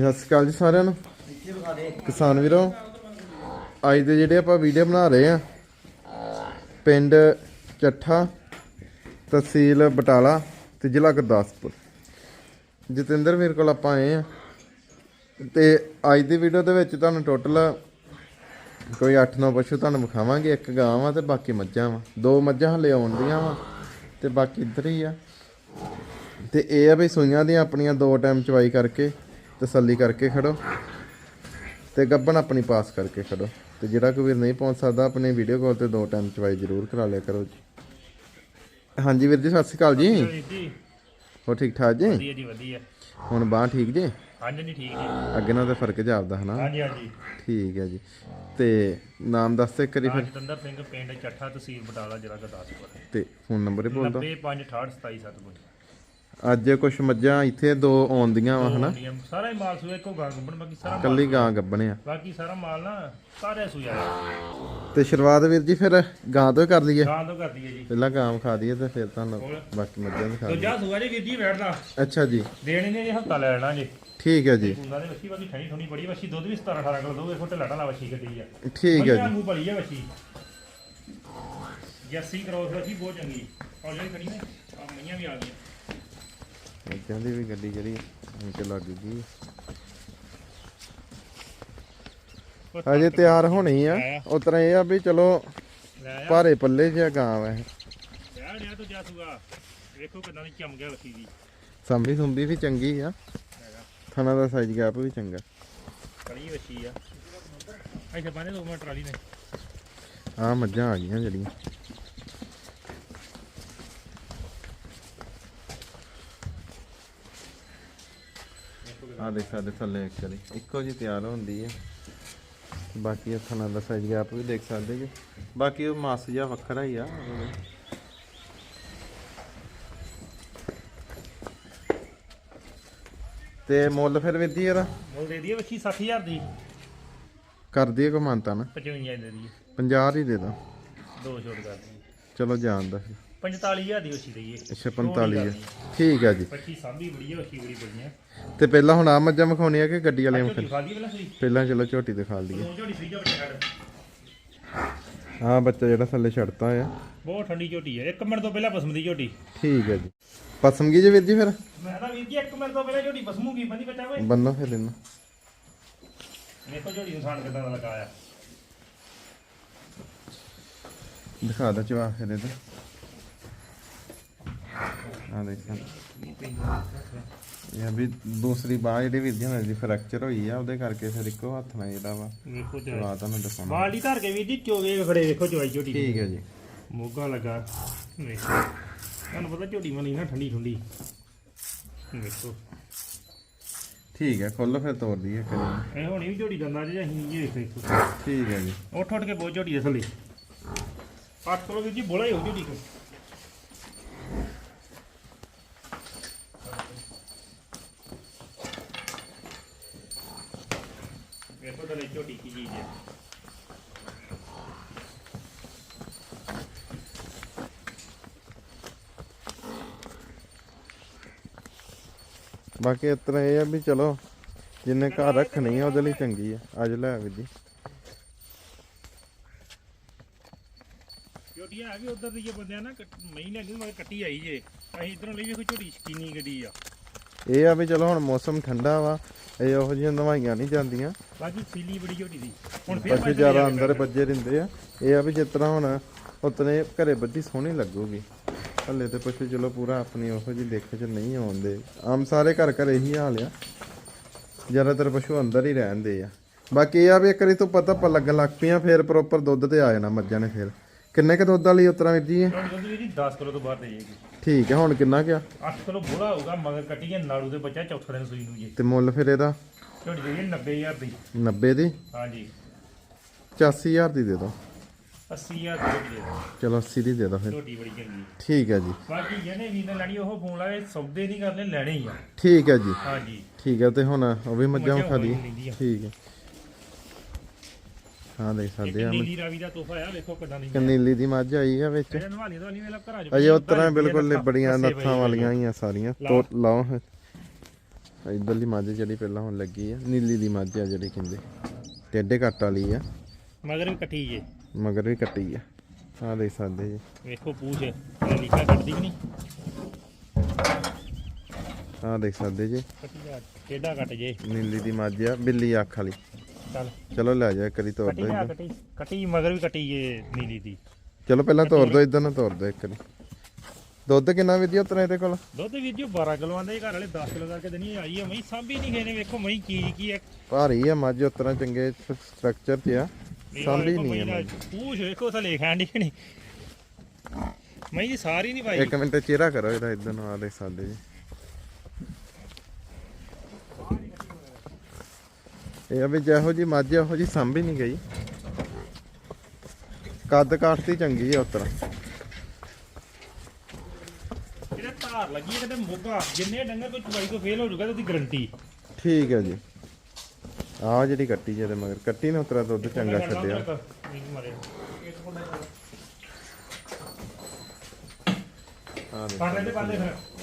ਸਤਿ ਸ਼੍ਰੀ ਅਕਾਲ ਜੀ ਸਾਰਿਆਂ ਨੂੰ। ਕਿਸਾਨ ਵੀਰੋ, ਅੱਜ ਦੇ ਜਿਹੜੇ ਆਪਾਂ ਵੀਡੀਓ ਬਣਾ ਰਹੇ ਆ, ਪਿੰਡ ਚੱਠਾ, ਤਹਿਸੀਲ ਬਟਾਲਾ ਤੇ ਜ਼ਿਲ੍ਹਾ ਗੁਰਦਾਸਪੁਰ। ਜਤਿੰਦਰ ਵੀਰ ਕੋਲ ਆਪਾਂ ਆਏ ਆ। ਤੇ ਅੱਜ ਦੀ ਵੀਡੀਓ ਦੇ ਵਿੱਚ ਤੁਹਾਨੂੰ ਟੋਟਲ ਕੋਈ 8-9 ਪਸ਼ੂ ਤੁਹਾਨੂੰ ਵਿਖਾਵਾਂਗੇ। ਇੱਕ ਗਾਂ ਵਾ ਤੇ ਬਾਕੀ ਮੱਝਾਂ ਵਾ। ਦੋ ਮੱਝਾਂ ਹਲੇ ਆਉਂਦੀਆਂ ਵਾ ਤੇ ਬਾਕੀ ਇੱਧਰ ਹੀ ਆ। ਤੇ ਇਹ ਆ ਵੀ ਸੂਈਆਂ ਦੀਆਂ ਆਪਣੀਆਂ ਦੋ ਟਾਈਮ ਚਵਾਈ ਕਰਕੇ ਤਸੱਲੀ ਕਰਕੇ ਖੜੋ ਤੇ ਗੱਬਣ ਆਪਣੀ ਪਾਸ ਕਰਕੇ ਖੜੋ ਤੇ ਜਿਹੜਾ ਕੋਈ ਵੀਰ ਨਹੀਂ ਪਹੁੰਚ ਸਕਦਾ ਆਪਣੇ ਵੀਡੀਓ ਕਾਲ ਤੇ ਦੋ ਟਾਈਮ ਚਵਾਈ ਜ਼ਰੂਰ ਕਰਾ ਲਿਆ ਕਰੋ ਜੀ। ਹਾਂਜੀ ਵੀਰ ਜੀ ਸਤਿ ਸ਼੍ਰੀ ਅਕਾਲ ਜੀ। ਹੋ ਠੀਕ ਠਾਕ ਜੀ? ਵਧੀਆ ਜੀ ਵਧੀਆ। ਹੁਣ ਬਾਹ ਠੀਕ ਜੀ? ਹਾਂਜੀ ਨਹੀਂ ਠੀਕ ਹੈ ਅੱਗੇ ਨਾਲ ਤਾਂ ਫ਼ਰਕ ਜਾਪਦਾ ਹਨਾ? ਹਾਂਜੀ ਹਾਂਜੀ। ਠੀਕ ਹੈ ਜੀ। ਤੇ ਨਾਮ ਦੱਸ ਤੇ ਕਰੀ ਫਿਰ। ਜਤਿੰਦਰ ਸਿੰਘ ਪਿੰਡ ਚੱਠਾ ਤਹਿਸੀਲ ਬਟਾਲਾ ਜ਼ਿਲ੍ਹਾ ਗੁਰਦਾਸਪੁਰ। ਤੇ ਫੋਨ ਨੰਬਰ ਹੀ ਬੋਲ ਦੋ 95682777 ਅੱਜ ਕੁਛ ਮੱਝਾਂ ਇੱਥੇ ਦੋ ਆਉਂਦੀਆਂ ਵਾ ਹਨਾ? ਸਾਰਾ ਹੀ ਮਾਲ ਸੂਆ ਇੱਕੋ ਗਾਂ ਗੁੰਬਣ ਬਾਕੀ ਸਾਰਾ ਮਾਲ- ਕੱਲੀ ਗਾਂ ਗੱਬਣੇ ਆ। ਬਾਕੀ ਸਾਰਾ ਮਾਲ ਨਾ ਸਾਰੇ ਸੂਆ ਤੇ ਸ਼ੁਰੂਆਤ ਵੀਰ ਜੀ ਫਿਰ ਗਾਂ ਤੋਂ ਹੀ ਕਰ ਲਈਏ? ਗਾਂ ਤੋਂ ਕਰਦੀ ਹੈ ਜੀ। ਪਹਿਲਾਂ ਗਾਂ ਖਾ ਦਈਏ ਤੇ ਫਿਰ ਤੁਹਾਨੂੰ। ਬਾਕੀ ਮੱਝਾਂ ਦਿਖਾ ਦਈਏ। ਦੂਜਾ ਸੂਆ ਜੀ ਵੀਰ ਜੀ ਬੈਠਦਾ। ਅੱਛਾ ਜੀ। ਦੇਣੀ ਨੇ ਜੀ ਹਫਤਾ ਲੈਣਾ ਜੀ। ਠੀਕ ਹੈ ਜੀ। ਕੁੰਦਾ ਦੇ ਵੱਛੀ ਬਾਕੀ ਠਣੀ ਠਣੀ ਬੜੀ ਵੱਛੀ ਦੁੱਧ ਵੀ 17 18 ਕਿਲੋ ਦੋਗੇ ਫੁੱਟ ਲੜਾ ਲਾ ਵੱਛੀ ਗੱਡੀ ਆ। ਠੀਕ ਹੈ ਜੀ। ਵਾਂਗੂ ਭਲੀ ਹੈ ਵੱਛੀ। ਜੱਸੀ ਕਰੋਸ ਵੱਛੀ ਬਹੁਤ ਚੰਗੀ। ਔਰ ਜਿਹੜੀ ਖੜੀ ਨੇ ਆ ਮਈਆਂ ਵੀ ਆ ਗਈਆਂ। ਮੱਝਾਂ ਦੀ ਵੀ ਗੱਡੀ ਜਿਹੜੀ ਅੰਕੇ ਲੱਗ ਗਈ। ਅਜੇ ਤਿਆਰ ਹੋਣੀ ਆ। ਉਤਰਾ ਇਹ ਆ ਵੀ ਚਲੋ ਭਾਰੇ ਪੱਲੇ ਜਿਹਾ ਗਾਂ ਵਾ ਲਿਆ ਤੂੰ ਜਾ ਸੂਗਾ ਵੇਖੋ ਕਿਦਾਂ ਦੀ ਚਮ ਗਿਆ ਵੱਛੀ ਦੀ ਸੰਭੀ ਸੁੰਭੀ ਵੀ ਚੰਗੀ ਆ। ਥਣਾ ਦਾ ਸਾਈਜ਼ ਗੈਪ ਵੀ ਚੰਗਾ। ਕੜੀ ਵੱਛੀ ਆ। ਇੱਥੇ ਬੰਨੇ ਦੋ ਮਿੰਟ ਟਰਾਲੀ ਨੇ। ਆ ਮੱਝਾਂ ਆ ਗਈਆਂ ਜਿਹੜੀਆਂ। ਆ ਦੇਖ ਸਾਡੇ ਥੱਲੇ ਇੱਕ ਕਰੀ ਇੱਕੋ ਜੀ ਤਿਆਰ ਹੁੰਦੀ ਹੈ ਬਾਕੀ ਇਹ ਥਣਾ ਦਾ ਸਾਈਜ਼ ਗੈਪ ਵੀ ਦੇਖ ਸਕਦੇ ਜੀ। ਬਾਕੀ ਉਹ ਮਾਸ ਜਿਹਾ ਵੱਖਰਾ ਹੀ ਆ। ਤੇ ਮੁੱਲ ਫਿਰ ਵਿਧੀ ਇਹਦਾ? ਮੁੱਲ ਦੇ ਦਈਏ ਵੱਛੀ 60000 ਦੀ। ਕਰ ਦਈਏ ਕੋ ਮੰਨਤਾ ਨਾ। 55 ਦੇ ਦਈਏ। 50 ਹੀ ਦੇ ਦਾਂ। ਦੋ ਛੋਟ ਕਰ ਦਈਏ। ਚਲੋ ਜਾਣ ਦਾ 45000 ਦੀ ਵੱਛੀ ਦਈਏ ਅੱਛਾ 45 ਹੈ ਠੀਕ ਹੈ ਜੀ। ਵੱਛੀ ਸਾਂਭੀ ਬੜੀ ਆ ਵੱਛੀ ਬੜੀ ਬੜੀਆਂ। ਤੇ ਪਹਿਲਾਂ ਹੁਣ ਆ ਮੱਝਾਂ ਵਿਖਾਉਣੀ ਆ ਕਿ ਗੱਡੀ ਵਾਲੇ ਝੋਟੀ ਪਹਿਲਾਂ ਸਹੀ? ਪਹਿਲਾਂ ਚਲੋ ਝੋਟੀ ਦਿਖਾ ਲਈਏ। ਦੋ ਝੋਟੀ ਫਰੀਜਾ ਬੜੀ ਛੱਡ ਹਾਂ ਬੱਚਾ ਜਿਹੜਾ ਥੱਲੇ ਛੱਡਤਾ ਆ। ਬਹੁਤ ਠੰਡੀ ਝੋਟੀ ਹੈ ਇੱਕ ਮਿੰਟ ਤੋਂ ਪਹਿਲਾਂ ਪਸਮ ਦੀ ਝੋਟੀ। ਠੀਕ ਹੈ ਜੀ। ਪਸਮਗੀ ਜੀ ਵੀਰ ਜੀ ਫਿਰ? ਮੈਂ ਤਾਂ ਵੀਰ ਜੀ ਇੱਕ ਮਿੰਟ ਤੋਂ ਪਹਿਲਾਂ ਝੋਟੀ ਪਸਮੂਗੀ ਬੰਦੀ ਬੱਚਾ ਓਏ। ਬੰਨੋ ਫਿਰ ਇਹਨੂੰ। ਵੇਖੋ ਝੋਟੀ ਨੂੰ ਸਾਨ ਕਿਦਾਂ ਦਾ ਲਗਾਇਆ। ਦਿਖਾ ਦਾ ਚਵਾ ਫਿਰ ਇਹਦਾ। ਆ ਦੇਖਾਂ। ਇਹ ਵੀ ਦੂਸਰੀ ਬਾਹ ਜਿਹੜੀ ਵੀਰ ਜੀ ਨਾਲ ਦੀ ਫ੍ਰੈਕਚਰ ਹੋਈ ਆ ਉਹਦੇ ਕਰਕੇ ਫਿਰ ਇੱਕੋ ਹੱਥ ਨਾਲ ਜਿਹੜਾ ਵਾ ਵੇਖੋ ਚਵਾ ਤੁਹਾਨੂੰ ਦਿਖਾਉਣਾ ਬਾਲਟੀ ਧਰ ਕੇ ਵੀਰ ਜੀ ਚੋਗੇ ਖੜੇ ਵੇਖੋ ਚੋਈ ਝੋਟੀ ਠੀਕ ਹੈ ਜੀ। ਮੋਗਾ ਲੱਗਾ। ਵੇਖੋ। ਤੁਹਾਨੂੰ ਪਤਾ ਝੋਟੀ ਮਲੀ ਨਾ ਠੰਡੀ ਠੰਡੀ। ਵੇਖੋ। ਠੀਕ ਹੈ ਖੋਲੋ ਫਿਰ ਤੋੜ ਦਈਏ ਕਰੀ ਇਹ ਹੋਣੀ ਵੀ ਝੋਟੀ ਦੰਦਾ ਜੇ ਅਸੀਂ ਇਹ ਵੇਖੋ। ਠੀਕ ਹੈ ਜੀ। ਉੱਠ ਉੱਠ ਕੇ ਬਹੁਤ ਦੇ ਥੱਲੇ 8 ਕਿਲੋ ਵੀਰ ਜੀ ਬੋਲਾ ਹੀ ਹੋ ਝੋਟੀ ਕੋ ਝੋਟੀ ਕੀ ਚੀਜ਼ ਹੈ ਬਾਕੀ ਇਸ ਤਰ੍ਹਾਂ ਇਹ ਆ ਵੀ ਚਲੋ ਜਿੰਨੇ ਘਰ ਰੱਖਣੀ ਆ ਉਹਦੇ ਲਈ ਚੰਗੀ ਆ। ਅੱਜ ਲੈ ਵੀਰ ਜੀ। ਝੋਟੀ ਆ ਵੀ ਉਧਰ ਦੀ ਜੇ ਬੰਦਿਆਂ ਨਾ ਮਹੀਂ ਲੈ ਗਈ ਮਗਰ ਕੱਟੀ ਆਈ ਜੇ। ਅਸੀਂ ਇਧਰੋਂ ਲਈ ਵੇਖੋ ਝੋਟੀ ਸ਼ਕੀਨੀ ਗੱਡੀ ਆ। ਇਹ ਆ ਵੀ ਚਲੋ ਹੁਣ ਮੌਸਮ ਠੰਡਾ ਵਾ ਇਹ ਉਹੋ ਜਿਹੀਆਂ ਦਵਾਈਆਂ ਨਹੀਂ ਜਾਂਦੀਆਂ। ਬਾਕੀ ਸੀਲੀ ਬੜੀ ਝੋਟੀ ਦੀ ਹੁਣ ਫੇਰ ਪਸ਼ੂ ਜ਼ਿਆਦਾ ਅੰਦਰ ਵੱਜੇ ਰਹਿੰਦੇ ਆ। ਇਹ ਆ ਵੀ ਜਿਸ ਤਰ੍ਹਾਂ ਹੁਣ ਉਤਨੇ ਘਰੇ ਬੱਜੀ ਸੋਹਣੀ ਲੱਗੂਗੀ। ਹੱਲੇ ਤੇ ਪਸ਼ੂ ਚਲੋ ਪੂਰਾ ਆਪਣੀ ਉਹੋ ਜਿਹੀ ਦੇਖੇ ਚ ਨਹੀਂ ਆਉਂਦੇ। ਆਮ ਸਾਰੇ ਘਰ ਘਰ ਇਹੀ ਹਾਲ ਆ। ਜ਼ਿਆਦਾਤਰ ਪਸ਼ੂ ਅੰਦਰ ਹੀ ਰਹਿੰਦੇ ਆ। ਬਾਕੀ ਇਹ ਆ ਵੀ ਇੱਕ ਵਾਰੀ ਤੋਂ ਪਤਾ ਪ ਲੱਗਣ ਲੱਗ ਪਈਆਂ ਫੇਰ ਪ੍ਰੋਪਰ ਦੁੱਧ ਤੇ ਆ ਜਾਣਾ ਮੱਝਾਂ ਨੇ ਫੇਰ। ਕਿੰਨੇ ਕ ਦੁੱਧ ਵਾਲੀ ਉਤਰਾ ਵੀਰ ਜੀ ਇਹ? ਦੁੱਧ ਵੀ ਜੀ 10 ਕਿਲੋ ਤੋਂ ਬਾਅਦ ਦੇ ਜਾਏਗੀ। ਠੀਕ ਹੈ ਹੁਣ ਕਿੰਨਾ ਕਿਆ 8 ਕਿਲੋ ਬੋਲਾ ਹੋਊਗਾ ਮਗਰ ਕੱਟੀ ਹੈ ਨਾੜੂ ਦੇ ਬੱਚਾ ਚੌਥੇ ਦਿਨ ਸੂਈ ਨੂੰ ਜੀ। ਤੇ ਮੁੱਲ ਫਿਰ ਇਹਦਾ? ਝੋਟੀ ਦੇ 90000 ਦੀ। 90 ਦੀ? ਹਾਂਜੀ। 84000 ਦੀ ਦੇ ਦਿਓ। 80000 ਦੀ ਦੇ ਦਿਓ। ਚਲੋ 80 ਦੀ ਦੇ ਦਿਓ ਫਿਰ। ਝੋਟੀ ਬੜੀ ਚੰਗੀ। ਠੀਕ ਹੈ ਜੀ। ਬਾਕੀ ਜਿਹਨੇ ਵੀ ਨੇ ਲੈਣੀ ਉਹ ਫੋਨ ਲਾਵੇ ਸੌਦੇ ਨਹੀਂ ਕਰਨੇ ਲੈਣੇ ਹੀ ਆ। ਠੀਕ ਹੈ ਜੀ। ਹਾਂਜੀ। ਠੀਕ ਹੈ ਤੇ ਹੁਣ ਉਹ ਵੀ ਮੱਝਾਂ ਮੱਝਾਂ ਖਾ ਲਈ ਹੋਰ ਲੈਂਦੀ ਆ। ਠੀਕ ਹੈ। ਹਾਂ ਦੇਖ ਸਕਦੇ ਆ। ਨੀਲੀ ਰਾਵੀ ਦਾ ਤੋਹਫਾ ਆ ਵੇਖੋ ਕਿਦਾਂ ਦੀ ਕਨੀਲੀ ਦੀ ਮੱਝ ਆਈ ਆ ਵਿੱਚ। ਇਹ ਨਵਾਲੀ ਦਾ ਨਹੀਂ ਵੇਲਾ ਘਰਾਂ ਚ ਅਜੇ ਉਤਰਾਂ ਬਿਲਕੁਲ ਲਿਬੜੀਆਂ ਨੱਥਾਂ ਵਾਲੀਆਂ ਹੀ ਆ ਸਾਰੀਆਂ। ਤੋ ਲਾਓ। ਇਧਰਲੀ ਮੱਝ ਜਿਹੜੀ ਪਹਿਲਾਂ ਹੁਣ ਲੱਗੀ ਆ ਨੀਲੀ ਦੀ ਮੱਝ ਆ ਜਿਹੜੀ ਕਹਿੰਦੇ। ਟੇਡੇ ਕੱਟ ਵਾਲੀ ਆ। ਮਗਰ ਵੀ ਕੱਟੀ ਜੇ। ਮਗਰ ਵੀ ਕੱਟੀ ਆ। ਆ ਦੇਖ ਸਕਦੇ ਜੀ। ਵੇਖੋ ਪੂਛ ਲੀਕਾ ਕੱਟਦੀ ਕਿ ਨਹੀਂ? ਆ ਦੇਖ ਸਕਦੇ ਜਾ। ਟੇਡਾ ਕੱਟ ਜੇ। ਨੀਲੀ ਦੀ ਮੱਝ ਆ ਬਿੱਲੀ ਅੱਖ ਵਾਲੀ। ਚੱਲ। ਚਲੋ ਲੈ ਜਾ ਕਰੀ ਤੋੜ ਕੱਟੀ ਦੋ ਕੱਟੀ। ਕੱਟੀ ਮਗਰ ਵੀ ਕੱਟੀ ਜੇ ਨੀਲੀ ਦੀ। ਚਲੋ ਪਹਿਲਾਂ ਤੋੜ ਦੋ ਇਧਰ ਨੂੰ ਤੋੜ ਦੋ ਇੱਕ ਵਾਰੀ। ਦੁੱਧ ਕਿੰਨਾ ਵਿਧੀ ਉਤਰਾ ਇਹਦੇ ਕੋਲ? ਦੁੱਧ ਵੀਰ ਜੀ 12 ਕਿਲੋ ਆਂਦੇ ਘਰ ਵਾਲੇ 10 ਕਿਲੋ ਕਰਕੇ ਦੇਣੀ ਆਈ ਆ ਮਈ ਸਾਂਭੀ ਨਹੀਂ ਖੇਨੇ ਵੇਖੋ ਮਈ ਚੀਜ਼ ਕੀ ਹੈ ਭਾਰੀ ਆ ਮੱਝ ਉਤਰਾ ਚੰਗੇ ਸਟਰਕਚਰ 'ਚ ਆ। ਸਾਂਭੀ ਨਹੀਂ ਆ ਪੂਛ ਵੇਖੋ ਥਲੇ ਦੀ ਨਹੀਂ। ਮਈ ਦੀ ਸਾਰੀ ਨਹੀਂ ਪਾਈ। ਇੱਕ ਮਿੰਟ ਚਿਹਰਾ ਕਰੋ ਇਹਦਾ ਇਧਰ ਨੂੰ ਆ ਦੇਖ ਸਕਦੇ ਜੀ। ਇਹ ਆ ਵੀ ਜਿਹੋ ਜੀ ਮੱਝ ਉਹੋ ਜੀ ਸਾਂਭੀ ਨਹੀਂ ਗਈ। ਕੱਦ ਕਾਠਤੀ ਚੰਗੀ ਆ ਉਤਰਾ। ਇਹਦੇ ਧਾਰ ਲੱਗੀ ਹੈ ਕਿਤੇ ਮੋਗਾ ਜਿੰਨੇ ਡੰਗਰ ਕੋਈ ਚਵਾਈ ਤੋਂ ਫੇਲ ਹੋ ਜਾਊਗਾ ਤੇ ਉਹਦੀ ਗਰੰਟੀ ਠੀਕ ਹੈ ਜੀ। ਆ ਜਿਹੜੀ ਕੱਟੀ ਜਿਹਦੇ ਮਗਰ ਕੱਟੀ ਨੇ ਉਤਰਾ ਦੁੱਧ ਚੰਗਾ ਛੱਡਿਆ।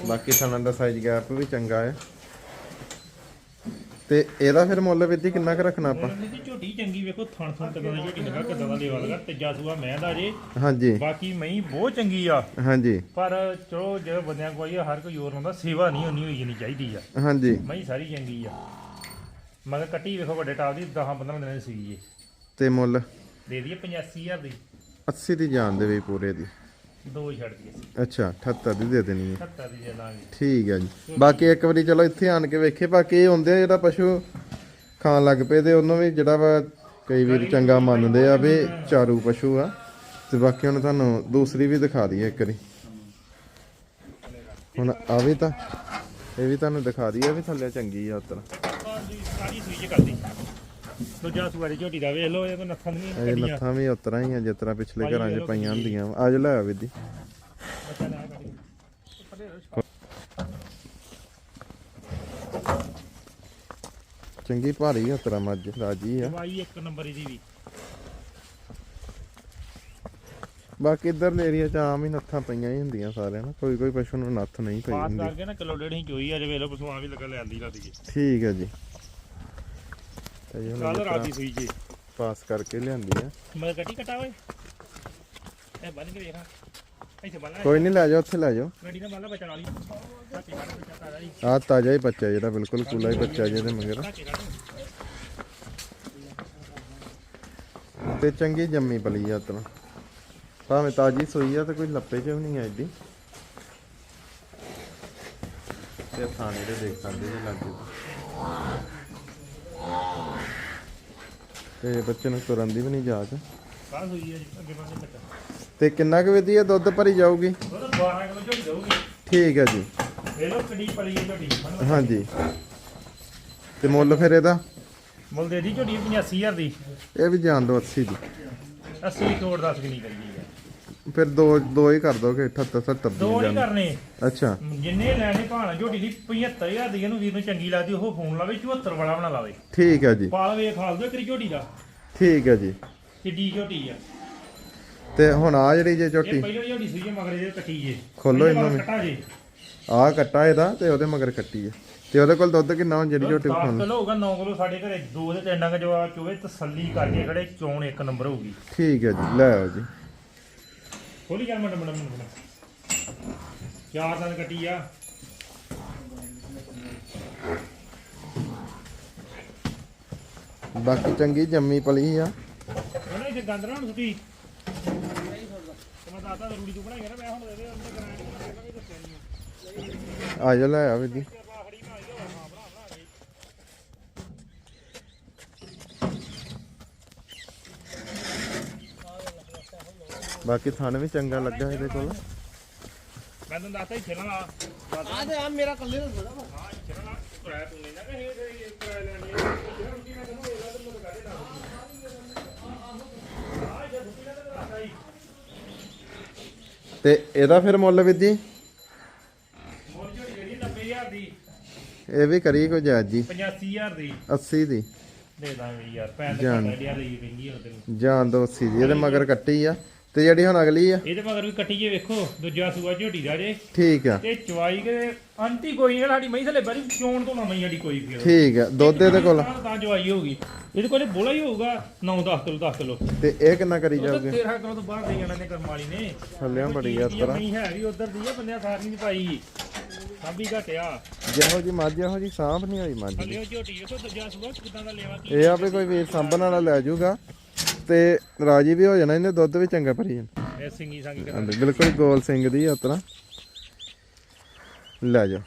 ਬਾਕੀ ਥਣਾਂ ਦਾ ਸਾਈਜ਼ ਗੈਪ ਵੀ ਚੰਗਾ ਹੈ ਤੇ ਇਹਦਾ ਫਿਰ ਮੁੱਲ ਵਿੱਧੀ ਕਿੰਨਾ ਕੁ ਰੱਖਣਾ ਆਪਾਂ? ਉਹਨਾਂ ਦੀ ਝੋਟੀ ਚੰਗੀ ਵੇਖੋ ਥਣ ਥਣ ਕਿਦਾਂ ਦੀ ਝੋਟੀ ਲਗਾ ਕਿਦਾਂ ਦਾ ਲੇਵਾ ਲਗਾ ਤੀਜਾ ਸੂਆ ਮੈਂ ਦਾ ਜੇ। ਹਾਂਜੀ। ਬਾਕੀ ਮਈ ਬਹੁਤ ਚੰਗੀ ਆ। ਹਾਂਜੀ। ਪਰ ਚਲੋ ਜਿਹੜੇ ਬੰਦਿਆਂ ਕੋਈ ਆ ਹਰ ਕੋਈ ਹੋਰ ਹੁੰਦਾ ਸੇਵਾ ਨਹੀਂ ਉਨੀ ਹੋਈ ਜਿੰਨੀ ਚਾਹੀਦੀ ਆ। ਹਾਂਜੀ। ਮਈ ਸਾਰੀ ਚੰਗੀ ਆ। ਮਗਰ ਕੱਟੀ ਵੇਖੋ ਵੱਡੇ ਟਾਪ ਦੀ 10 15 ਦਿਨਾਂ ਦੀ ਸੂਈ ਏ ਤੇ ਮੁੱਲ? ਦੇ ਦਈਏ 85000 ਦੀ। 80 ਦੀ ਜਾਨ ਦੇ ਵੀ ਪੂਰੇ ਦੀ। ਦੋ ਹੀ ਛੱਡ ਦਈਏ। ਅੱਛਾ 78 ਦੀ ਦੇ ਦੇਣੀ ਹੈ। 70 ਦੀ ਦੇ ਦਾਂਗੇ। ਠੀਕ ਹੈ ਜੀ। ਬਾਕੀ ਇੱਕ ਵਾਰੀ ਚਲੋ ਇੱਥੇ ਆਣ ਕੇ ਵੇਖੇ ਬਾਕੀ ਇਹ ਹੁੰਦੇ ਆ ਜਿਹੜਾ ਪਸ਼ੂ ਖਾਣ ਲੱਗ ਪਏ ਤੇ ਉਹਨੂੰ ਵੀ ਜਿਹੜਾ ਵਾ ਕਈ ਵੀਰ ਚੰਗਾ ਮੰਨਦੇ ਆ ਵੀ ਚਾਰੂ ਪਸ਼ੂ ਆ। ਤੇ ਬਾਕੀ ਹੁਣ ਤੁਹਾਨੂੰ ਦੂਸਰੀ ਵੀ ਦਿਖਾ ਦਈਏ ਇੱਕ ਵਾਰੀ। ਹੁਣ ਆ ਵੀ ਤਾਂ ਇਹ ਵੀ ਤੁਹਾਨੂੰ ਦਿਖਾ ਦਈਏ ਵੀ ਥੱਲੇ ਚੰਗੀ ਆ ਉਤਰ। ਸਾਰੀ ਸਾਰੀ ਸੂਈ ਚ ਕਰਦੀ ਦੂਜਾ ਸੂਆ ਦੀ ਝੋਟੀ ਦਾ ਵੇਖ ਲਓ ਇਹ ਕੋਈ ਨੱਥਾਂ ਨਹੀਂ ਇਹ ਕੱਢੀਆਂ ਲੱਥਾਂ ਵੀ ਉਤਰਾਂ ਹੀ ਆ ਜਿਸ ਤਰ੍ਹਾਂ ਪਿਛਲੇ ਘਰਾਂ 'ਚ ਪਈਆਂ ਹੁੰਦੀਆਂ ਅੱਜ ਲੈ ਆ ਵੀਦੀ ਬੱਚਾ ਨਾ ਕੱਢੀ ਚੰਗੀ ਭਾਰੀ ਉਤਰਾ ਮੱਝ ਰਾਜੀ ਆ। ਦਵਾਈ ਇੱਕ ਨੰਬਰ ਇਹਦੀ ਵੀ। ਬਾਕੀ ਇਧਰ ਏਰੀਆ 'ਚ ਆਮ ਹੀ ਨੱਥਾਂ ਪਈਆਂ ਹੀ ਹੁੰਦੀਆਂ ਸਾਰਿਆਂ ਨੂੰ। ਕੋਈ ਕੋਈ ਪਸ਼ੂ ਨੂੰ ਨੱਥ ਨਹੀਂ ਪਈ ਪਾਸ ਹੁੰਦੀ। ਕਰਕੇ ਨਾ ਕਿਲੋ ਡੇਢ ਹੀ ਚੋਈ ਆ ਜੇ ਵੇਖ ਲਓ ਪਸੂਆਂ ਵੀ ਲੱਗਾ ਲੈਂਦੀ ਰਾਤੀ ਜੀ ਠੀਕ ਹੈ ਜੀ। ਤੇ ਜੀ ਹੁਣ ਕੱਲ ਜਿਸ ਰਾਤੀ ਤਰ੍ਹਾਂ ਸੂਈ ਜੀ? ਪਾਸ ਕਰਕੇ ਲਿਆਂਦੀ ਆ। ਮੈਂ ਕੱਟੀ ਕਟਾ ਓਏ। ਇਹ ਬੰਨ ਕੇ ਵੇਖਾਂ। ਇੱਥੇ ਬੰਨ ਲੈ। ਕੋਈ ਨਹੀਂ ਲੈ ਜਾਓ ਉੱਥੇ ਲੈ ਜਾਓ। ਗੱਡੀ ਨਾਲ ਬੰਨ ਲੈ ਬਚਾ ਲਈ ਧਾਕੇ ਕੱਢ ਬੱਚਾ ਤਾਰਾ ਜੀ ਆਹ ਤਾਜ਼ਾ ਹੀ ਬੱਚਾ ਜਿਹੜਾ ਬਿਲਕੁਲ ਕੂਲਾ ਹੀ ਬੱਚਾ ਜਿਹਦੇ ਮਗਰ। ਤੇ ਚੰਗੀ ਜੰਮੀ ਪਲੀ ਆ ਉਤਰਾ ਭਾਵੇਂ ਤਾਜੀ ਸੋਈ ਆ ਤੇ ਕੋਈ ਲੱਪੇ 'ਚ ਵੀ ਨਹੀਂ ਆ ਏਡੀ ਤੇ ਥਾਣੇ ਦੇ ਦੇਖ ਸਕਦੇ ਜੀ ਲੱਗੇ ਤੇ ਬੱਚੇ ਨੂੰ ਤੁਰਨ ਦੀ ਵੀ ਨਹੀਂ ਜਾਚ। ਕਾਹ ਸੂਈ ਹੈ ਜੀ ਅੱਗੇ ਬੰਨ ਬੱਚਾ ਤੇ ਕਿੰਨਾ ਕੁ ਵਧੀਆ ਦੁੱਧ ਭਰੀ ਜਾਊਗੀ? ਉਹ ਤਾਂ 12 ਕਿਲੋ ਝੋਟੀ ਦਊਗੀ ਠੀਕ ਹੈ ਜੀ। ਇਹ ਲੋ ਕੜੀ ਪਲੀ ਹੈ ਬੰਨ ਹਾਂਜੀ। ਤੇ ਮੁੱਲ ਫਿਰ ਇਹਦਾ? ਮੁੱਲ ਦੇ ਦੀ ਝੋਟੀ 85000 ਦੀ। ਇਹ ਵੀ ਜਾਣ ਦੋ 80 ਦੀ। 80 ਤੋੜ 10 ਕਿੰਨੀ ਕਰੀਏ। ਫਿਰ ਦੋ ਦੋ ਹੀ ਕਰ ਦੋਗੇ 78 70 ਦੋ ਦੀ ਨਹੀਂ ਕਰਨੇ। ਅੱਛਾ। ਜਿੰਨੇ ਲੈਣੇ ਭਾਣਾ ਝੋਟੀ ਦੀ 75000 ਦੀ ਇਹਨੂੰ ਵੀਰ ਨੂੰ ਚੰਗੀ ਲੱਗਦੀ ਉਹ ਫੋਨ ਲਾਵੇ 74 ਵਾਲਾ ਬਣਾ ਲਾਵੇ। ਠੀਕ ਹੈ ਜੀ। ਪਾਲ ਵੇ ਖਾਲ ਦੋ ਕਰੀ ਝੋਟੀ ਦਾ। ਠੀਕ ਹੈ ਜੀ। ਕਿੱਡੀ ਝੋਟੀ ਆ। ਤੇ ਹੁਣ ਆ ਜਿਹੜੀ ਜੇ ਇਹ ਝੋਟੀ। ਪਹਿਲੀ ਝੋਟੀ ਸੂਈ ਹੈ ਮਗਰ ਇਹਦੇ ਕੱਟੀ ਜੇ। ਖੋਲੋ ਇਹਨੂੰ ਵੀ। ਕੱਟਾ ਜੇ। ਆ ਕੱਟਾ ਇਹਦਾ ਤੇ ਉਹਦੇ ਮਗਰ ਕੱਟੀ ਹੈ ਤੇ ਉਹਦੇ ਕੋਲ ਦੁੱਧ ਕਿੰਨਾ ਹੁਣ ਜਿਹੜੀ ਝੋਟੀ 10 ਖਾਣ ਕਿਲੋ ਹੋਊਗਾ 9 ਕਿਲੋ ਸਾਡੇ ਘਰੇ ਦੋ ਦੇ ਤਿੰਨ ਡੰਗ ਜਵਾ ਚੋਵੇ ਤਸੱਲੀ ਕਰਕੇ ਖੜੇ ਚੋਣ ਇੱਕ ਨੰਬਰ ਹੋਊਗੀ। ਠੀਕ ਹੈ ਜੀ ਲੈ ਆਓ ਜੀ। ਖੋਲੀ ਚੱਲ ਮਿੰਟ ਮਿੰਟ ਚਾਰ ਦਿਨ ਕੱਟੀ ਆ। ਬਾਕੀ ਚੰਗੀ ਜੰਮੀ ਪਲੀ ਆ। ਉਹਨਾਂ ਇੱਥੇ ਗੰਦ ਨਾ ਸੁੱਟੀ। ਤੇ ਮੈਂ ਦਾਦਾ ਰੂੜੀ ਤੂੰ ਬਣਾਈ ਨਾ ਮੈਂ ਹੁਣ ਦੇ ਦੇ ਉਹਨੇ ਗ੍ਰਾਈਂਡ ਕਰਕੇ ਵੀ ਦੱਸਿਆ ਨਹੀਂ ਆ। ਜਾ ਲੈ ਆ ਵੀਰ ਜੀ ਆਖੜੀ ਬਣਾਈ ਹੋਵੇ ਹਾਂ ਬਣਾ ਬਣਾ ਦੇ ਬਾਕੀ ਥਣ ਵੀ ਚੰਗਾ ਲੱਗਾ ਇਹਦੇ ਕੋਲ। ਮੈਂ ਤੁਹਾਨੂੰ ਆ ਤੇ ਆ ਮੇਰਾ ਕੱਲੇ ਦਾ ਥੋੜਾ ਵਾ। ਹਾਂ ਇੱਥੇ ਨਾ ਕਿਰਾਇਆ ਤੂੰ ਲੈਣਾ ਕਿ ਇਹ ਕਿਰਾਇਆ ਲੈਣੀ ਹੈ ਰੂਟੀ ਨਾ ਤੈਨੂੰ ਇਹਦਾ ਤੈਨੂੰ ਲਗਾ ਦੇ ਨਾ ਹਾਂ ਇਹ ਰੂਟੀ ਨਾ ਤੈਨੂੰ ਦੱਸਦਾ ਹੀ ਤੇ ਇਹਦਾ ਫਿਰ ਮੁੱਲ ਵੀਰ ਜੀ? ਮੋਰ ਜਿਹੜੀ ਜਿਹੜੀ 90000 ਦੀ। ਇਹ ਵੀ ਕਰੀ ਕੋਈ ਜਾਇਜ਼ ਜੀ? 85000 ਦੀ। 80 ਦੀ। ਦੇ ਦਾਂਗੇ ਯਾਰ ਜਾਨ। ਤੇ ਇੰਡੀਆ ਲਈ ਰਹਿੰਦੀ ਹੈ ਤੈਨੂੰ ਜਾਣ ਦੋ 80 ਦੀ ਇਹਦੇ ਮਗਰ ਕੱਟੀ ਆ। ਤੇ ਜਿਹੜੀ ਹੁਣ ਅਗਲੀ ਆ। ਇਹਦੇ ਮਗਰ ਵੀ ਕੱਟੀ ਜੇ ਵੇਖੋ ਦੂਜਾ ਸੂਆ ਝੋਟੀ ਦਾ ਜੇ। ਠੀਕ ਆ। ਤੇ ਚਵਾਈ ਕੇ ਅੰਤੀ ਕੋਈ ਨਹੀਂ ਸਾਡੀ ਮਹੀਂ ਥਲੇ ਬੜੀ ਚੋਣ ਤੋਂ ਨਾ ਮਹੀਂ ਸਾਡੀ ਕੋਈ ਫਿਰ। ਠੀਕ ਆ ਦੁੱਧ ਇਹਦੇ ਕੋਲ। ਤਾਂ ਚਵਾਈ ਹੋਊਗੀ। ਇਹਦੇ ਕੋਲ ਬੋਲਾ ਹੀ ਹੋਊਗਾ 9-10 ਕਿਲੋ 10 ਕਿਲੋ। ਤੇ ਇਹ ਕਿੰਨਾ ਕਰੀ ਜਾਓਗੇ 13 ਕਿਲੋ ਤੋਂ ਬਾਹਰ ਦੇ ਜਾਣਾ ਨੇ ਕਰਮ ਵਾਲੀ ਨੇ ਥੱਲਿਆਂ ਬੜੀ ਆ ਤਰਾ ਮਹੀਂ ਹੈ ਵੀ ਉਧਰ ਦੀ ਆ ਬੰਦਿਆਂ ਸਾਰੀ ਨਹੀਂ ਪਾਈ। ਸਾਬੀ ਘਟਿਆ। ਜਿਹੋ ਜੀ ਮੱਝ ਇਹੋ ਜੀ ਸਾਂਭ ਨਹੀਂ ਹੋਈ ਮੱਝ ਦੀ। ਥੱਲੇ ਝੋਟੀ ਵੇਖੋ ਦੂਜਾ ਸੂਆ ਕਿਦਾਂ ਦਾ ਲੈਵਾ ਇਹ ਆ ਵੀ ਕੋਈ ਵੀਰ ਸਾਂਭਣ ਵਾਲਾ ਲੈ ਜਾਊਗਾ। ਤੇ ਰਾਜੀ ਵੀ ਹੋ ਜਾਣਾ ਇਹਨੇ ਦੁੱਧ ਵੀ ਚੰਗਾ ਭਰੀ ਜਾਣਾ। ਇਹ ਸਿੰਗੀ ਸੰਗੀ ਬਿਲਕੁਲ ਗੋਲ ਸਿੰਘ ਦੀ ਆ ਉਤਰਾ। ਲੈ ਜਾਓ।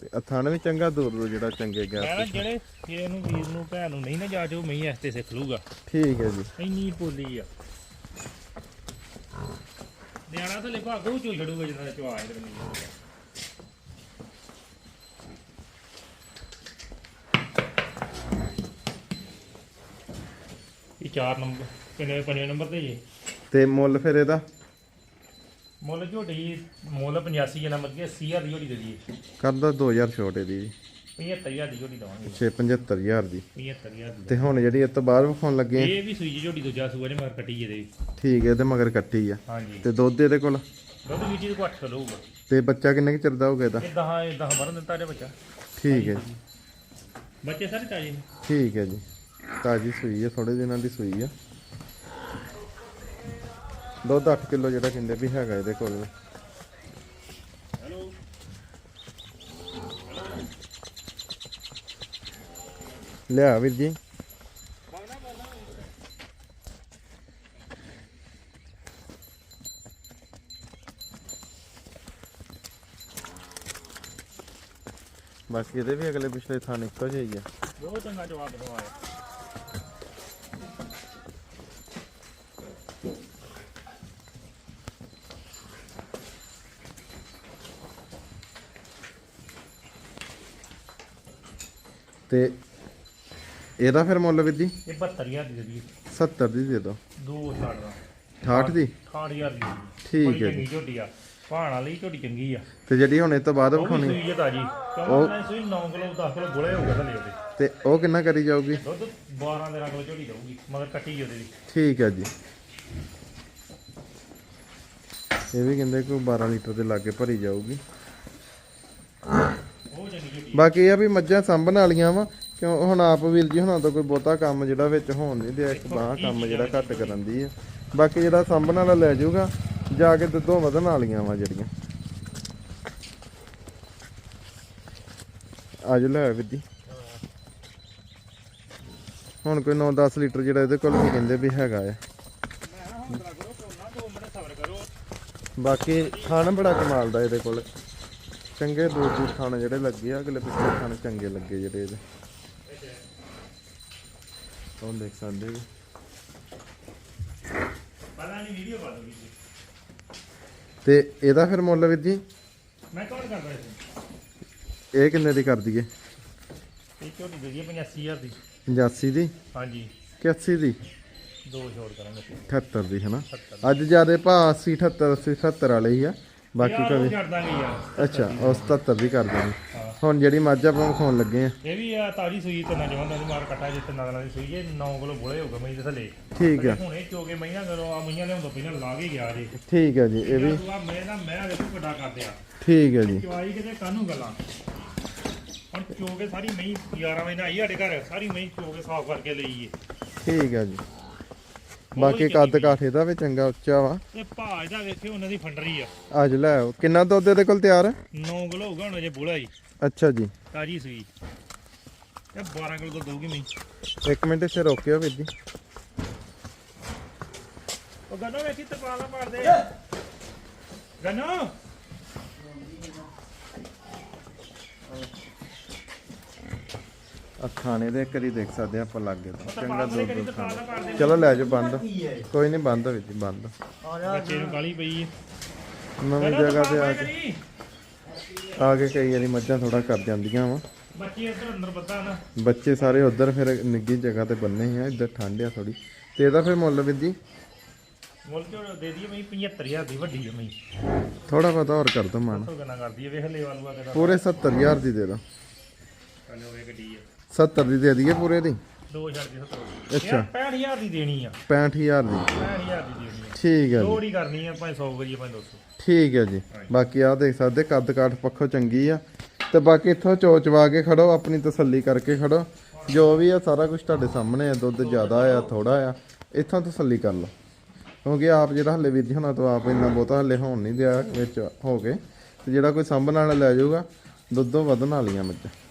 ਤੇ ਅਥਾਨ ਵੀ ਚੰਗਾ ਦੂਰ ਦੂਰ ਜਿਹੜਾ ਚੰਗੇ ਗਿਆ। ਨਾ ਜਿਹੜੇ ਜੇ ਇਹਨੂੰ ਵੀਰ ਨੂੰ ਭੈਣ ਨੂੰ ਨਹੀਂ ਨਾ ਜਾਜੋ ਮਹੀਂ ਐਸਤੇ ਸਿੱਖ ਲੂਗਾ ਠੀਕ ਹੈ ਜੀ। ਇੰਨੀ ਪੋਲੀ ਆ। ਨਿਆਣਾ ਥੱਲੇ ਭਾਗੋ ਚੋ ਛੜੂਗਾ ਜਿੰਨਾ ਚਵਾ ਇਹਦੇ ਬੰਨੀ ਇਹ 4 ਨੰਬਰ ਕਿੰਨੇ ਪੰਜਵੇਂ ਨੰਬਰ ਤੇ ਜੀ? ਤੇ ਮੁੱਲ ਫਿਰ ਇਹਦਾ? ਮੁੱਲ ਝੋਟੀ ਮੁੱਲ 85 ਜਨਾ ਮੱਗੇ 80000 ਦੀ ਝੋਟੀ ਦੇ ਦਈਏ। ਕਰਦਾ 2000 ਛੋਟੇ ਦੀ 75000 ਦੀ ਝੋਟੀ ਦਵਾਂਗੇ। 6 75000 ਦੀ। 75000 ਦੀ। ਤੇ ਹੁਣ ਜਿਹੜੀ ਇਹ ਤੋਂ ਬਾਹਰ ਵਿਖਾਉਣ ਲੱਗੇ? ਇਹ ਵੀ ਸੂਈ ਝੋਟੀ ਦੂਜਾ ਸੂਆ ਨੇ ਮਗਰ ਕੱਟੀ ਇਹਦੇ ਠੀਕ ਹੈ ਇਹਦੇ ਮਗਰ ਕੱਟੀ ਆ। ਹਾਂਜੀ। ਤੇ ਦੁੱਧ ਇਹਦੇ ਕੋਲ? ਦੁੱਧ ਵੀ ਜੀ ਕੋ 8 ਲਊਗਾ ਤੇ ਬੱਚਾ ਕਿੰਨੇ ਕੁ ਚਿਰ ਦਾ ਹੋਊਗਾ ਇਹਦਾ? ਇਹ 10 ਇਹ 10 12 ਦਿਨ ਤਾਂ ਬੱਚਾ। ਠੀਕ ਹੈ ਜੀ। ਬੱਚੇ ਸਾਰੇ ਤਾਜੇ ਠੀਕ ਹੈ ਜੀ। ਤਾਜੀ ਸੂਈ ਹੈ ਥੋੜੇ ਦਿਨਾਂ ਦੀ ਸੂਈ ਆ। ਦੁੱਧ 8 ਕਿਲੋ ਜਿਹੜਾ ਕਹਿੰਦੇ ਵੀ ਹੈਗਾ ਇਹਦੇ ਕੋਲ। ਲਿਆ ਵੀਰ ਜੀ। ਬਾਕੀ ਇਹਦੇ ਵੀ ਅਗਲੇ ਪਿਛਲੇ ਥਾਂ ਇੱਕੋ ਜਿਹੇ ਹੀ ਆ। ਬਹੁਤ ਚੰਗਾ ਜਵਾਬ ਦਵਾਇਆ। ਤੇ ਇਹਦਾ ਫਿਰ ਮੁੱਲ ਵੀਰ ਜੀ ਇਹ 72000 ਦੀ ਦੇ ਦਈਏ। 70 ਦੀ ਦੇ ਦੋ। ਛੱਡ ਦਾ? 68 ਦੀ 68000 ਦੀ ਠੀਕ ਹੈ ਚੰਗੀ ਝੋਟੀ ਆ। ਭਾਣਾ ਲਈ ਝੋਟੀ ਚੰਗੀ ਆ। ਤੇ ਜਿਹੜੀ ਹੁਣ ਇਹ ਤੋਂ ਬਾਅਦ ਉਹ ਵਿਖਾਉਣੀ। ਸੂਈ ਹੈ ਤਾਜੀ। ਕਿਉਂ ਮੈਂ ਸੂਈ? 9 ਕਿਲੋ 10 ਕਿਲੋ ਗੋਲੇ ਹੋਊਗਾ ਥੱਲੇ ਉਹਦੇ। ਤੇ ਉਹ ਕਿੰਨਾ ਕਰੀ ਜਾਊਗੀ? ਦੁੱਧ 12 13 ਕਿਲੋ ਝੋਟੀ ਦਊਗੀ ਮਗਰ ਕੱਟੀ ਉਹਦੇ ਦੀ। ਠੀਕ ਹੈ ਜੀ। ਇਹ ਵੀ ਕਹਿੰਦੇ ਕੋਈ 12 ਲੀਟਰ ਦੇ ਲਾਗੇ ਭਰੀ ਜਾਊਗੀ। ਉਹ ਬਾਕੀ ਇਹ ਆ ਵੀ ਮੱਝਾਂ ਸਾਂਭਣ ਵਾਲੀਆਂ ਵਾ, ਕਿਉਂ ਹੁਣ ਆਪ ਵੀਰ ਜੀ ਹੁਣਾਂ ਤੋਂ ਕੋਈ ਬਹੁਤਾ ਕੰਮ ਜਿਹੜਾ ਵਿੱਚ ਹੋਣ ਨਹੀਂ ਦਿਆ, ਇੱਕ ਬਾਹ ਕੰਮ ਜਿਹੜਾ ਘੱਟ ਕਰਨ ਦੀ ਆ। ਬਾਕੀ ਜਿਹੜਾ ਸਾਂਭਣ ਵਾਲਾ ਲੈ ਜਾਊਗਾ, ਜਾ ਕੇ ਦੁੱਧੋਂ ਵਧਣ ਵਾਲੀਆਂ ਵਾ ਜਿਹੜੀਆਂ। ਅੱਜ ਲੈ ਵੀਰ ਜੀ। ਹੁਣ ਕੋਈ 9-10 ਲੀਟਰ ਜਿਹੜਾ ਇਹਦੇ ਕੋਲ ਵੀ ਕਹਿੰਦੇ ਵੀ ਹੈਗਾ ਆ। ਬਾਕੀ ਖਾਣ ਬੜਾ ਕਮਾਲ ਦਾ ਇਹਦੇ ਕੋਲ। ਚੰਗੇ ਦੂਰ ਦੂਰ ਖਾਣ ਜਿਹੜੇ ਲੱਗੇ ਆ ਅਗਲੇ ਪਿਛਲੇ ਖਾਣ ਚੰਗੇ ਲੱਗੇ ਜਿਹੜੇ ਇਹਦੇ। ਉਹ ਦੇਖ ਸਕਦੇ ਜੀ ਪਹਿਲਾਂ ਨਹੀਂ ਵੀਡੀਓ ਪਾ ਦੂਗੀ ਤੇ ਇਹਦਾ ਫਿਰ ਮੁੱਲ ਵੀਰ ਜੀ? ਮੈਂ ਕੌਣ ਕਰਦਾ ਇਸ ਇਹ ਕਿੰਨੇ ਦੀ ਕਰ ਦਈਏ ਇਹ ਝੋਟੀ ਦੇ ਦਈਏ 85000 ਦੀ। 85 ਦੀ? ਹਾਂਜੀ। ਕਿ 80 ਦੀ? ਦੋ ਛੋੜ ਕਰਾਂਗੇ 78 ਦੀ ਹਨਾ ਅੱਜ ਜਿਆਦੇ ਭਾ 80 78 80 70 ਵਾਲੇ ਹੀ ਆ। ਬਾਕੀ ਯਾਰ ਉਹ ਕਦੇ ਛੱਡ ਦਾਂਗੇ ਯਾਰ। ਅੱਛਾ ਉਹ 77 ਦੀ ਕਰ ਹਾਂ। ਹੁਣ ਜਿਹੜੀ ਮੱਝ ਆਪਾਂ ਵਿਖਾਉਣ ਲੱਗੇ ਆ। ਇਹ ਵੀ ਆ ਤਾਜੀ ਸੂਈ ਤੇ ਨਾ ਜਵਾਨ ਦੀ ਮਾਰ ਕੱਟਾ ਜਿੱਤੇ ਨਗਲਾਂ ਦੀ ਸੂਈ ਇਹ 9 ਕਿਲੋ ਬੋਲੇ ਹੋਊਗਾ ਮੈਂ ਦੇ ਥੱਲੇ। ਠੀਕ ਆ। ਹੁਣੇ ਚੋਗੇ ਮਹੀਨਾ ਕਰੋ ਆ ਮਹੀਨਾ ਲਿਆਉਂਦਾ ਪਹਿਲਾਂ ਲਾ ਕੇ ਗਿਆ ਜੀ। ਠੀਕ ਹੈ ਜੀ ਇਹ ਵੀ ਆ ਮੈਂ ਨਾ ਮੈਂ ਵੇਖੋ ਵੱਡਾ ਕਰਦੇ ਆ ਠੀਕ ਹੈ ਜੀ। ਚਵਾਈ ਕਿਤੇ ਕਾਨੂੰ ਗੱਲਾਂ। ਹੁਣ ਚੋਗੇ ਸਾਰੀ ਮਹੀਂ 11 ਵਜੇ ਆਈ ਸਾਡੇ ਘਰ ਸਾਰੀ ਮਹੀਂ ਚੋਗੇ ਸਾਫ਼ ਕਰਕੇ ਲਈਏ। ਠੀਕ ਹੈ ਜੀ। ਬਾਕੀ ਕੱਦ ਕਾਠੇ ਦਾ ਵੀ ਚੰਗਾ ਉੱਚਾ ਵਾ। ਤੇ ਭਾਅ ਇਹਦਾ ਵੇਖਿਓ ਉਹਨਾਂ ਦੀ ਫੰਡਰੀ ਆ। ਅੱਜ ਲੈ ਆਓ। ਕਿੰਨਾ ਦੁੱਧ ਇਹਦੇ ਕੋਲ ਤਿਆਰ? ਹੈ 9 ਕਿਲੋ ਹੋਊਗਾ ਹੁਣ ਜੇ ਬੋਲਾ ਜੀ। ਅੱਛਾ ਜੀ। ਤਾਜੀ ਸੂਈ ਇਹ 12 ਕਿਲੋ ਦੁੱਧ ਦਊਗੀ ਮਹੀਂ। ਇੱਕ ਮਿੰਟ ਇੱਥੇ ਰੋਕਿਓ ਵੀਰ ਜੀ। ਉਹ ਗੰਨੋ ਵੇਖੀ ਤਪਾਲਾ ਮਾਰ ਦੇ ਗੰਨੋ! ਆ ਖਾਣੇ ਦੇ ਕਰੀ ਦੇਖ ਸਕਦੇ ਆ ਆਪਾਂ ਲੱਗੇ ਤਾਂ। ਚੰਗਾ ਦੁੱਧ ਦੁੱਧ ਦੇ ਚਲੋ ਲੈ ਜਾਓ ਬੰਦ। ਕੋਈ ਨਹੀਂ ਬੰਦ ਵੀਰ ਜੀ ਬੰਦ। ਬੱਚੇ ਨੂੰ ਗਾਲੀ ਪਈ ਹੈ। ਨਵੀਂ ਜਗ੍ਹਾ ਤੇ ਆ ਕੇ। ਆ ਕੇ ਕਈ ਵਾਰੀ ਮੱਝਾਂ ਥੋੜਾ ਕਰ ਜਾਂਦੀਆਂ ਵਾ। ਬੱਚੇ ਇੱਧਰ ਅੰਦਰ ਬੱਦਾ ਨਾ। ਬੱਚੇ ਸਾਰੇ ਉਧਰ ਫਿਰ ਨਿੱਗੀ ਜਗ੍ਹਾ ਤੇ ਬੰਨੇ ਆ ਇੱਧਰ ਠੰਡ ਆ ਥੋੜੀ ਤੇ ਇਹਦਾ ਫਿਰ ਮੁੱਲ ਵੀਰ ਜੀ? ਮੁੱਲ ਚੋ ਦੇ ਦਈਏ ਮਹੀਂ 75000 ਦੀ ਵੱਡੀ ਹੈ ਮਹੀਂ ਥੋੜਾ ਬਹੁਤਾ ਹੋਰ ਕਰ ਦੋ ਮਾਨ। ਤੋਂ ਕਰਦੀ ਹੈ ਵੇਖ ਲੈ ਵਾਲੂਆ ਕਿਦਾ ਪੂਰੇ 70000 ਦੀ ਦੇ ਦੋ। ਕੱਲ ਹੋਵੇ ਗੱਡੀ ਹੈ 70 ਦੀ ਦੇ ਦਈਏ ਪੂਰੇ ਦੀ? ਦੋ ਛੱਡ ਦੇ ਸਤੋ ਅੱਛਾ। 65000 ਦੀ ਦੇਣੀ ਆ। 65000 ਦੀ। 65000 ਦੀ ਦੇਣੀ ਆ। ਠੀਕ ਹੈ ਜੀ। ਲੋੜ ਹੀ ਕਰਨੀ ਆ ਭਾਵੇਂ 100 ਕਰੀਏ ਭਾਵੇਂ 200 ਠੀਕ ਹੈ ਜੀ। ਬਾਕੀ ਆ ਦੇਖ ਸਕਦੇ ਕੱਦ ਕਾਠ ਪੱਖੋਂ ਚੰਗੀ ਆ। ਤੇ ਬਾਕੀ ਇੱਥੋਂ ਚੋਚਵਾ ਕੇ ਖੜੋ ਆਪਣੀ ਤਸੱਲੀ ਕਰਕੇ ਖੜੋ। ਜੋ ਵੀ ਆ ਸਾਰਾ ਕੁਝ ਤੁਹਾਡੇ ਸਾਹਮਣੇ ਆ। ਦੁੱਧ ਜ਼ਿਆਦਾ ਆ ਥੋੜਾ ਆ। ਇੱਥੋਂ ਤਸੱਲੀ ਕਰ ਲਓ। ਕਿਉਂਕਿ ਆਪ ਜਿਹੜਾ ਹੱਲੇ ਵੀਰ ਜੀ ਹੁਣਾਂ ਤੋਂ ਆਪ ਇੰਨਾ ਬਹੁਤਾ ਹੱਲੇ ਹੋਣ ਨਹੀਂ ਦਿਆ ਵਿੱਚ ਹੋ ਕੇ। ਤੇ ਜਿਹੜਾ ਕੋਈ ਸਾਂਭਣ ਵਾਲਾ ਲੈ ਜਾਊਗਾ ਦੁੱਧੋਂ ਵਧਣ ਵਾਲੀਆਂ ਮੱਝਾਂ।